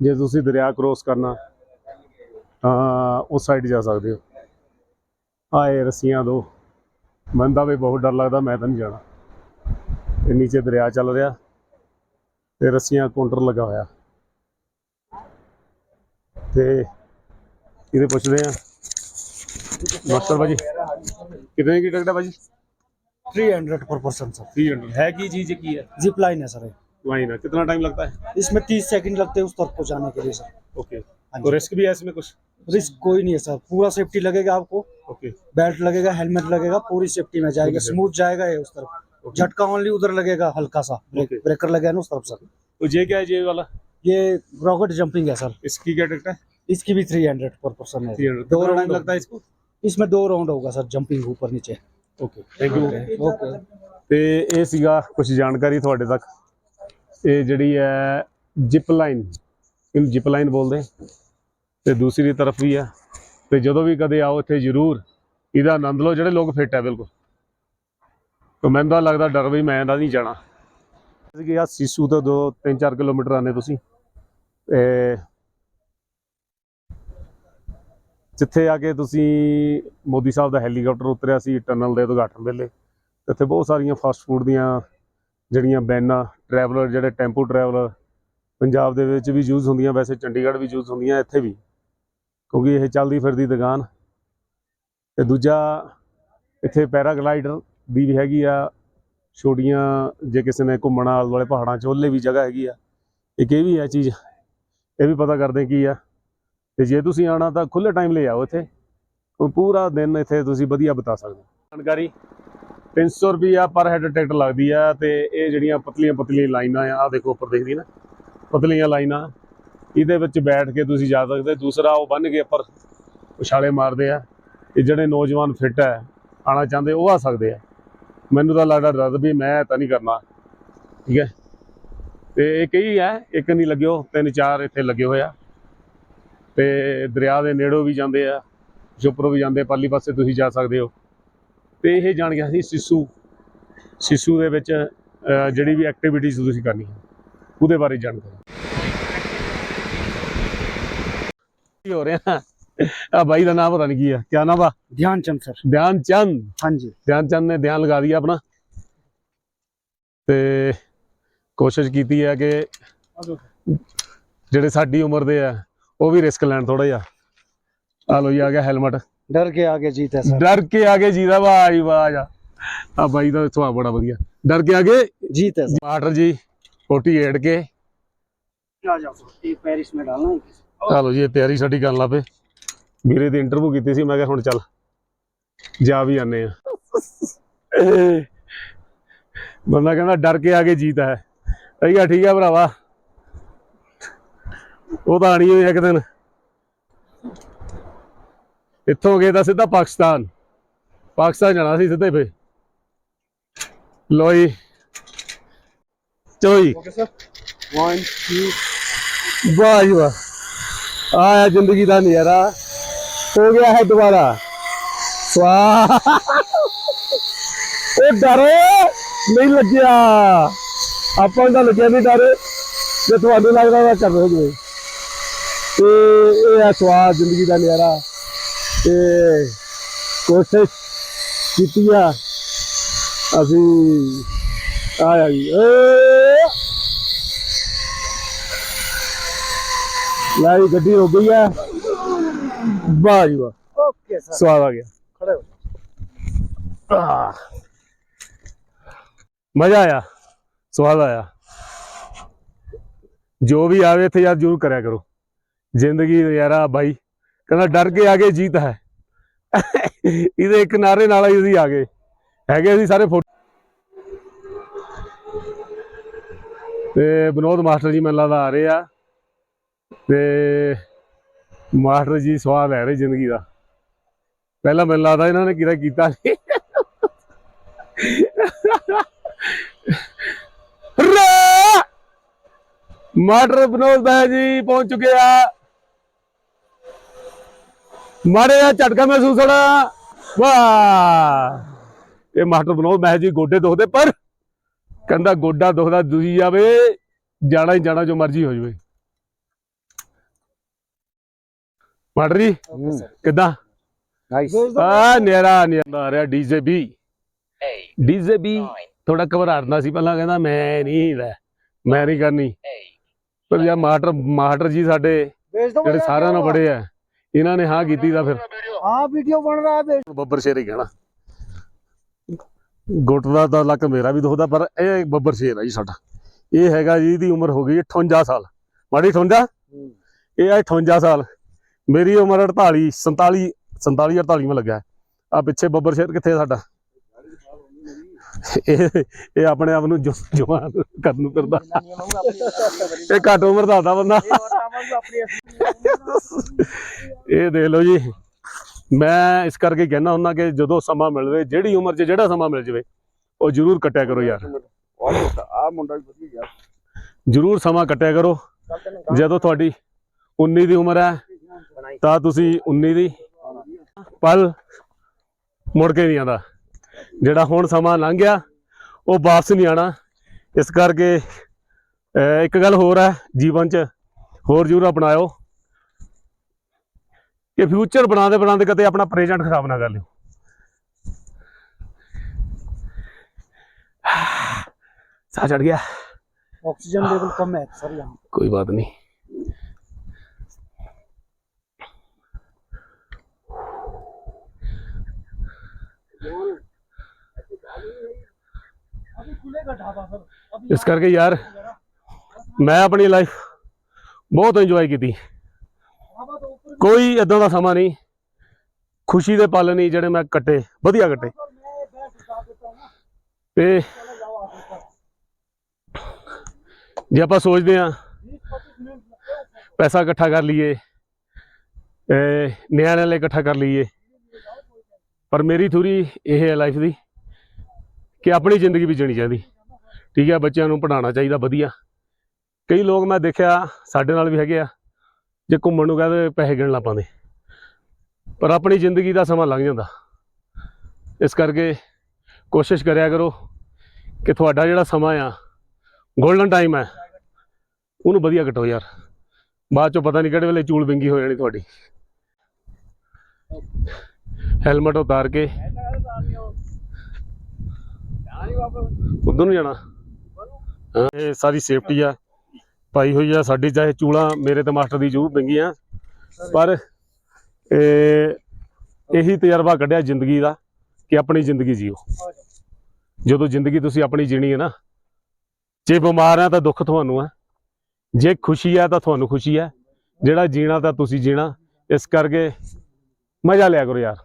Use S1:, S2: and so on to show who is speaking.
S1: ਜੇ ਤੁਸੀਂ ਦਰਿਆ ਕ੍ਰੋਸ ਕਰਨਾ ਤਾਂ ਉਸ ਸਾਈਡ ਜਾ ਸਕਦੇ ਹੋ। ਆਏ ਰਸੀਆਂ ਦੋ। ਮੈਨੂੰ ਵੀ ਬਹੁਤ ਡਰ ਲੱਗਦਾ ਮੈਂ ਤਾਂ ਨਹੀਂ ਜਾਣਾ। ਤੇ ਨੀਚੇ ਦਰਿਆ ਚੱਲ ਰਿਹਾ ਤੇ ਰਸੀਆਂ ਕਾਊਂਟਰ ਲਗਾ ਹੋਇਆ। ਤੇ ਇਹਦੇ ਪੁੱਛਦੇ ਆ। ਮਾਸਟਰ ਬਾਜੀ ਕਿੰਨੇ ਕੀ ਟਿਕਟ ਹੈ ਬਾਜੀ
S2: 300 ਪਰ ਪਰਸਨ ਸਰ
S1: 300 ਹੈ ਕੀ ਚੀਜ਼ ਕੀ
S2: ਹੈ ਜ਼ਿਪ ਲਾਈਨ ਹੈ ਸਰ
S1: वही ना कितना टाइम लगता है
S2: इसमें 30 सेकंड लगते हैं उस तरफ पहुंचाने के लिए सर
S1: ओके
S2: हाँ
S1: तो
S2: जी।
S1: रिस्क भी है इसमें कुछ
S2: रिस्क कोई नहीं है सर पूरा सेफ्टी लगेगा आपको
S1: ओके
S2: बेल्ट लगेगा हेलमेट लगेगा पूरी सेफ्टी में जाएगा
S1: पूरी
S2: स्मूथ जाएगा ये उस तरफ झटका ओनली उधर लगेगा हल्का सा ब्रेक,
S1: Okay.
S2: ब्रेकर लगेगा ना उस तरफ सर
S1: तो ये क्या है ये वाला
S2: ये रॉकेट जंपिंग है सर
S1: इसकी क्या टिकट है
S2: इसकी भी 300 पर पर्सन है
S1: 300
S2: दो
S1: कितना टाइम
S2: राउंड
S1: लगता है इसको
S2: इसमें दो राउंड होगा सर जंपिंग ऊपर नीचे
S1: ओके थैंक यू
S2: ओके
S1: ਤੇ ਇਹ ਸੀਗਾ ਕੁਝ ਜਾਣਕਾਰੀ ਤੁਹਾਡੇ ਤੱਕ ਇਹ ਜਿਹੜੀ ਹੈ ਜਿਪ ਲਾਈਨ ਇਹਨੂੰ ਜਿਪ ਲਾਈਨ ਬੋਲਦੇ ਤੇ ਦੂਸਰੀ ਤਰਫ ਵੀ ਆ। ਤੇ ਜਦੋਂ ਵੀ ਕਦੇ ਆਓ ਇੱਥੇ ਜ਼ਰੂਰ, ਇਹਦਾ ਆਨੰਦ ਲਓ, ਜਿਹੜੇ ਲੋਕ ਫਿੱਟ ਹੈ ਬਿਲਕੁਲ। ਤੇ ਮੈਨੂੰ ਤਾਂ ਲੱਗਦਾ ਡਰ ਵੀ ਮੈਂ ਤਾਂ ਨਹੀਂ ਜਾਣਾ। ਕਿ ਆ, ਸਿਸੂ ਤੋਂ 2 3-4 ਕਿਲੋਮੀਟਰ ਆਨੇ ਤੁਸੀਂ। ਤੇ ਜਿੱਥੇ ਆ ਕੇ ਤੁਸੀਂ ਮੋਦੀ ਸਾਹਿਬ ਦਾ ਹੈਲੀਕਾਪਟਰ ਉਤਰਿਆ ਸੀ, ਟਨਲ ਦੇ ਉਦਘਾਟਨ ਵੇਲੇ ਇੱਥੇ ਬਹੁਤ ਸਾਰੀਆਂ ਫਾਸਟ ਫੂਡ ਦੀਆਂ ਜਿਹੜੀਆਂ ਬੈਨਾਂ ਟਰੈਵਲਰ ਜਿਹੜੇ ਟੈਂਪੂ ਟਰੈਵਲਰ ਪੰਜਾਬ ਦੇ ਵਿੱਚ ਵੀ ਯੂਜ਼ ਹੁੰਦੀਆਂ, ਵੈਸੇ ਚੰਡੀਗੜ੍ਹ ਵੀ ਯੂਜ਼ ਹੁੰਦੀਆਂ ਇੱਥੇ ਵੀ, ਕਿਉਂਕਿ ਇਹ ਚੱਲਦੀ ਫਿਰਦੀ ਦੁਕਾਨ। ਤੇ ਦੂਜਾ ਇੱਥੇ ਪੈਰਾਗਲਾਈਡਰ ਦੀ ਵੀ ਹੈਗੀ ਆ, ਛੋਟੀਆਂ ਜੇ ਕਿਸੇ ਨੇ ਘੁੰਮਣ ਆਲ ਵਾਲੇ ਪਹਾੜਾਂ 'ਚ, ਉਹਲੇ ਵੀ ਜਗ੍ਹਾ ਹੈਗੀ ਆ। ਇੱਕ ਇਹ ਵੀ ਆ ਚੀਜ਼, ਇਹ ਵੀ ਪਤਾ ਕਰਦੇ ਕੀ ਆ, ਤੇ ਜੇ ਤੁਸੀਂ ਆਣਾ ਤਾਂ ਖੁੱਲੇ ਟਾਈਮ ਲੈ ਆਓ ਇੱਥੇ ਪੂਰਾ ਦਿਨ ਇੱਥੇ ਤੁਸੀਂ ਵਧੀਆ ਬਿਤਾ ਸਕਦੇ ਹੋ। ਜਾਣਕਾਰੀ 300 ਰੁਪਿਆ ਪਰ ਹੈਡ ਟਿਕਟ ਲੱਗਦੀ ਆ ਤੇ ਇਹ ਜਿਹੜੀਆਂ ਪਤਲੀਆਂ ਪਤਲੀਆਂ ਲਾਈਨਾਂ ਆ ਆ ਦੇਖੋ ਉੱਪਰ ਦੇਖਦੀ ਨਾ, ਪਤਲੀਆਂ ਲਾਈਨਾਂ। ਇਹਦੇ ਵਿੱਚ ਬੈਠ ਕੇ ਤੁਸੀਂ ਜਾ ਸਕਦੇ, ਦੂਸਰਾ ਉਹ ਬੰਨ ਕੇ ਉੱਪਰ ਉਛਾਲੇ ਮਾਰਦੇ ਆ। ਇਹ ਜਿਹੜੇ ਨੌਜਵਾਨ ਫਿੱਟ ਹੈ ਆਣਾ ਚਾਹੁੰਦੇ, ਉਹ ਆ ਸਕਦੇ ਆ। ਮੈਨੂੰ ਤਾਂ ਲੱਗਦਾ ਡਰ ਵੀ ਮੈਂ ਤਾਂ ਨਹੀਂ ਕਰਨਾ। ਠੀਕ ਹੈ? ਤੇ ਇਹ ਕਈ ਹੈ ਇੱਕ ਨਹੀਂ ਲੱਗਿਓ, ਤਿੰਨ ਚਾਰ ਇੱਥੇ ਲੱਗੇ ਹੋਏ ਆ। ਤੇ ਦਰਿਆ ਦੇ ਨੇੜੋਂ ਵੀ ਜਾਂਦੇ ਆ ਉੱਪਰੋਂ ਵੀ ਜਾਂਦੇ ਪਾਲੀ ਪਾਸੇ ਤੁਸੀਂ ਜਾ ਸਕਦੇ ਹੋ। ਤੇ ਇਹ ਜਾਣ ਗਿਆ ਸੀ ਸਿਸੂ। ਸਿਸੂ ਦੇ ਵਿੱਚ ਜਿਹੜੀ ਵੀ ਐਕਟੀਵਿਟੀਜ਼ ਤੁਸੀਂ ਕਰਨੀ ਹੈ ਉਹਦੇ ਬਾਰੇ ਜਾਣਕਾਰੀ। ਹੋ ਰਿਹਾ? ਆ ਬਾਈ ਦਾ ਨਾਮ ਪਤਾ ਨਹੀਂ ਕੀ ਆ। ਕੀ ਨਾਮ ਆ
S2: ਧਿਆਨ ਚੰਦ ਸਰ।
S1: ਧਿਆਨ ਚੰਦ
S2: ਹਾਂਜੀ।
S1: ਧਿਆਨ ਚੰਦ ਨੇ ਧਿਆਨ ਲਗਾ ਦਿਆ ਆਪਣਾ। ਤੇ ਕੋਸ਼ਿਸ਼ ਕੀਤੀ ਹੈ ਕਿ ਜਿਹੜੇ ਸਾਡੀ ਉਮਰ ਦੇ ਆ ਉਹ ਵੀ ਰਿਸਕ ਲੈਣ ਥੋੜਾ ਜਿਹਾ। ਆ ਲੋ ਜੀ ਆ ਗਿਆ ਹੈਲਮਟ
S2: ਡਰ ਕੇ ਆਗੇ ਜੀਤ ਹੈ ਸਰ।
S1: ਡਰ ਕੇ ਆਗੇ ਜੀਦਾ ਵਾਹ ਜੀ ਵਾਹ ਜਾ ਆ। ਬਾਈ ਦਾ ਸੁਭਾਅ ਬੜਾ ਵਧੀਆ। ਡਰ ਕੇ ਆਗੇ
S2: ਜੀਤ ਹੈ
S1: ਸਰ। ਮਾਟਰ ਜੀ 48 ਕੇ।
S2: ਆ ਜਾਓ ਇਹ ਪੈਰਿਸ ਮੇ
S1: ਡਾਲਣਾ ਚਲੋ ਜੀ ਇਹ ਤਿਆਰੀ ਸਾਡੀ ਕਰਨ ਲੱਪੇ ਵੀਰੇ ਦੀ ਇੰਟਰਵਿਊ ਕੀਤੀ ਸੀ ਮੈਂ ਕਿਹਾ ਹੁਣ ਚੱਲ ਜਾ ਵੀ ਆਨੇ ਆ ਬੰਦਾ ਕਹਿੰਦਾ ਡਰ ਕੇ ਆ ਕੇ ਜੀਤ ਹੈ। ਠੀਕ ਆ ਠੀਕ ਆ ਭਰਾਵਾ। ਉਹ ਤਾਂ ਆਣੀ ਹੋਈ ਇੱਕ ਦਿਨ। ਇੱਥੋਂ ਗਏ ਤਾਂ ਸਿੱਧਾ ਪਾਕਿਸਤਾਨ। ਪਾਕਿਸਤਾਨ ਜਾਣਾ ਸੀ ਸਿੱਧੇ ਫੇ
S2: ਲੋਈ ਚੋਈ
S1: ਵਾਹ ਵਾਹ। ਆਇਆ ਜ਼ਿੰਦਗੀ ਦਾ ਨਜ਼ਾਰਾ। ਹੋ ਗਿਆ ਹੈ ਦੁਬਾਰਾ। ਵਾਹ। ਉਹ ਡਰ ਨਹੀਂ ਲੱਗਿਆ। ਆਪਾਂ ਨੂੰ ਲੱਗਿਆ ਵੀ ਡਰ। ਜੇ ਤੁਹਾਨੂੰ ਲੱਗਦਾ ਤਾਂ ਕਰ ਹੋ ਗਏ ਤੇ ਇਹ ਆ ਸਵਾਦ ਜ਼ਿੰਦਗੀ ਦਾ ਨਜ਼ਾਰਾ। कोशिश की अभी आया जी लाई गड्डी हो
S2: गई है।
S1: वाह जी वाह।
S2: स्वाद आ
S1: गया। मज़ा आया। स्वाद आया। जो भी आवे थे यार ज़रूर कराया करो। ज़िंदगी यारा भाई। कहना डर के आगे जीत है। ਇਹਦੇ ਇੱਕ ਨਾਰੇ ਨਾਲ ਹੀ ਅਸੀਂ ਆ ਗਏ। ਹੈਗੇ ਅਸੀਂ ਸਾਰੇ ਤੇ ਵਿਨੋਦ ਮਾਸਟਰ ਜੀ ਮੈਨੂੰ ਲੱਗਦਾ ਆ ਰਹੇ ਆ। ਤੇ ਮਾਸਟਰ ਜੀ ਸਵਾਦ ਲੈ ਰਹੇ ਜ਼ਿੰਦਗੀ ਦਾ। ਪਹਿਲਾਂ ਮੈਨੂੰ ਲੱਗਦਾ ਇਹਨਾਂ ਨੇ ਕਿਰਾ ਕੀਤਾ ਨਹੀਂ ਮਾਸਟਰ ਵਿਨੋਦ ਭਾਈ ਜੀ ਪਹੁੰਚ ਚੁੱਕੇ ਆ। ਮਾਰੇ ਦਾ ਝਟਕਾ ਮਹਿਸੂਸ ਹੋਣਾ। ਵਾਹ। ਇਹ ਮਾਸਟਰ ਬਣਾਓ ਮੈਂ ਜੀ ਗੋਡੇ ਦੁਖਦੇ ਪਰ ਕਹਿੰਦਾ ਗੋਡਾ ਦੁਖਦਾ ਦੂਜੀ ਜਾਵੇ ਜਾਣਾ ਹੀ ਜਾਣਾ ਜੋ ਮਰਜ਼ੀ ਹੋ ਜਾਵੇ। ਮਾਟਰ ਜੀ ਕਿਦਾਂ?
S3: ਨਾਈਸ
S1: ਆ ਨੇਰਾ ਨੇਰਾ ਰਿਹਾ ਡੀਜੇਬੀ। ਡੀਜੇਬੀ ਥੋੜਾ ਘਬਰਾਉਂਦਾ ਸੀ ਪਹਿਲਾਂ ਕਹਿੰਦਾ ਮੈਂ ਨਹੀਂ ਮੈਂ ਨਹੀਂ ਕਰਨੀ। ਪਰ ਜਾਂ ਮਾਸਟਰ ਮਾਸਟਰ ਜੀ ਸਾਡੇ ਜਿਹੜੇ ਸਾਰਿਆਂ ਨਾਲ ਬੜੇ ਆ। ਇਹਨਾਂ ਨੇ ਹਾਂ ਕੀਤੀ ਤਾਂ ਫਿਰ।
S2: ਆ ਵੀਡੀਓ ਬਣ ਰਹਾ ਹੈ
S1: ਬੱਬਰ ਸ਼ੇਰ ਹੀ ਕਹਿਣਾ। ਗੁੱਟ ਦਾ ਤਾਂ ਲੱਕ ਮੇਰਾ ਵੀ ਦੁਖਦਾ ਪਰ ਇਹ ਬੱਬਰ ਸ਼ੇਰ ਆ ਜੀ ਸਾਡਾ। ਇਹ ਹੈਗਾ ਜੀ ਇਹਦੀ ਉਮਰ ਹੋ ਗਈ 58 ਸਾਲ। ਮਾੜੀ 58 ਇਹ ਆ 58 ਸਾਲ। ਮੇਰੀ ਉਮਰ 48 47 47 48 ਮੈਂ ਲੱਗਾ ਆ ਪਿੱਛੇ ਬੱਬਰ ਸ਼ੇਰ ਕਿੱਥੇ ਸਾਡਾ? ਇਹ ਇਹ ਆਪਣੇ ਆਪ ਨੂੰ ਜੁ- ਜਵਾਨ ਕਰਨ ਨੂੰ ਫਿਰਦਾ। ਇਹ ਘੱਟ ਉਮਰ ਦਾ ਹੁੰਦਾ ਬੰਦਾ। ਇਹ ਦੇਖ ਲਓ ਜੀ। ਮੈਂ ਇਸ ਕਰਕੇ ਕਹਿਣਾ ਹੁੰਦਾ ਕਿ ਜਦੋਂ ਸਮਾਂ ਮਿਲਵੇ ਜਿਹੜੀ ਉਮਰ 'ਚ ਜਿਹੜਾ ਸਮਾਂ ਮਿਲ ਜਵੇ, ਉਹ ਜ਼ਰੂਰ ਕੱਟਿਆ ਕਰੋ ਯਾਰ।
S3: ਆ ਮੁੰਡਾ ਵੀ ਵਧੀਆ ਯਾਰ
S1: ਜ਼ਰੂਰ ਸਮਾਂ ਕੱਟਿਆ ਕਰੋ। ਜਦੋਂ ਤੁਹਾਡੀ 19 ਦੀ ਉਮਰ ਹੈ, ਤਾਂ ਤੁਸੀਂ 19 ਦੀ ਪਲ ਮੁੜ ਕੇ ਨਹੀਂ ਆਉਂਦਾ। ਜਿਹੜਾ ਹੁਣ ਸਮਾਂ ਲੰਘ ਗਿਆ ਉਹ ਵਾਪਸ ਨਹੀਂ ਆਣਾ ਇਸ ਕਰਕੇ ਅਹ, ਇੱਕ ਗੱਲ ਹੋਰ ਹੈ ਜੀਵਨ 'ਚ ਹੋਰ ਜ਼ਰੂਰ ਅਪਣਾਇਓ ਕਿ ਫਿਊਚਰ ਬਣਾਉਂਦੇ ਬਣਾਉਂਦੇ ਕਦੇ ਆਪਣਾ ਪ੍ਰੈਜ਼ੈਂਟ ਖਰਾਬ ਨਾ ਕਰ ਲਿਓ ਸਾਹ ਚੜ ਗਿਆ
S2: ऑक्सीजन लेवल कम है सर यहाँ
S1: कोई बात नहीं
S2: अभी
S1: ਇਸ ਕਰਕੇ ਯਾਰ, ਮੈਂ ਆਪਣੀ ਲਾਈਫ ਬਹੁਤ ਇੰਜੋਏ ਕੀਤੀ। ਕੋਈ ਇਦਾਂ ਦਾ ਸਮਾਂ ਨਹੀਂ, ਖੁਸ਼ੀ ਦੇ ਪਲ ਨਹੀਂ ਜਿਹੜੇ ਮੈਂ ਕੱਟੇ, ਵਧੀਆ ਕੱਟੇ। ਤੇ ਜੇ ਆਪਾਂ ਸੋਚਦੇ
S2: ਆ
S1: ਪੈਸਾ ਇਕੱਠਾ ਕਰ ਲਈਏ ਨਿਆਣਿਆਂ ਲਈ ਇਕੱਠਾ ਕਰ ਲਈਏ, ਪਰ ਮੇਰੀ ਥੂਰੀ ਇਹ ਹੈ ਲਾਈਫ ਦੀ। ਕਿ ਆਪਣੀ ਜ਼ਿੰਦਗੀ ਵੀ ਜੀਣੀ ਚਾਹੀਦੀ। ਠੀਕ ਹੈ ਬੱਚਿਆਂ ਨੂੰ ਪੜ੍ਹਾਉਣਾ ਚਾਹੀਦਾ ਵਧੀਆ। ਕਈ ਲੋਕ ਮੈਂ ਦੇਖਿਆ ਸਾਡੇ ਨਾਲ ਵੀ ਹੈਗੇ ਆ ਜੇ ਘੁੰਮਣ ਨੂੰ ਕਹਿੰਦੇ ਪੈਸੇ ਗਿਣ ਲਾ ਪਾਉਂਦੇ ਪਰ ਆਪਣੀ ਜ਼ਿੰਦਗੀ ਦਾ ਸਮਾਂ ਲੰਘ ਜਾਂਦਾ। ਇਸ ਕਰਕੇ ਕੋਸ਼ਿਸ਼ ਕਰਿਆ ਕਰੋ ਕਿ ਤੁਹਾਡਾ ਜਿਹੜਾ ਸਮਾਂ ਆ 골ਡਨ ਟਾਈਮ ਹੈ ਉਹਨੂੰ ਵਧੀਆ ਕੱਟੋ ਯਾਰ। ਬਾਅਦ ਚੋਂ ਪਤਾ ਨਹੀਂ ਕਿਹੜੇ ਵੇਲੇ ਚੂਲ ਵਿੰਗੀ ਹੋ ਜਾਣੀ ਤੁਹਾਡੀ। ਹੈਲਮਟ ਉਤਾਰ ਕੇ ਉਧਰ ਨੂੰ ਜਾਣਾ। ਇਹ ਸਾਰੀ ਸੇਫਟੀ ਆ। ਪਾਈ ਹੋਈ ਆ ਸਾਡੀ ਚਾਹੇ ਚੂਲਾ ਮੇਰੇ ਤੇ ਮਾਸਟਰ ਦੀ ਜੂ ਵਿੰਗੀਆਂ ਪਰ ਇਹ ਇਹੀ ਤਜਰਬਾ ਕੱਢਿਆ ਜ਼ਿੰਦਗੀ ਦਾ ਕਿ ਆਪਣੀ ਜ਼ਿੰਦਗੀ ਜੀਓ। ਜਦੋਂ ਜ਼ਿੰਦਗੀ ਤੁਸੀਂ ਆਪਣੀ ਜੀਣੀ ਹੈ ਨਾ ਜੇ ਬਿਮਾਰ ਆ ਤਾਂ ਦੁੱਖ ਤੁਹਾਨੂੰ ਆ। ਜੇ ਖੁਸ਼ੀ ਆ ਤਾਂ ਤੁਹਾਨੂੰ ਖੁਸ਼ੀ ਆ। ਜਿਹੜਾ ਜੀਣਾ ਤਾਂ ਤੁਸੀਂ ਜੀਣਾ ਇਸ ਕਰਕੇ ਮਜ਼ਾ ਲਿਆ ਕਰੋ ਯਾਰ।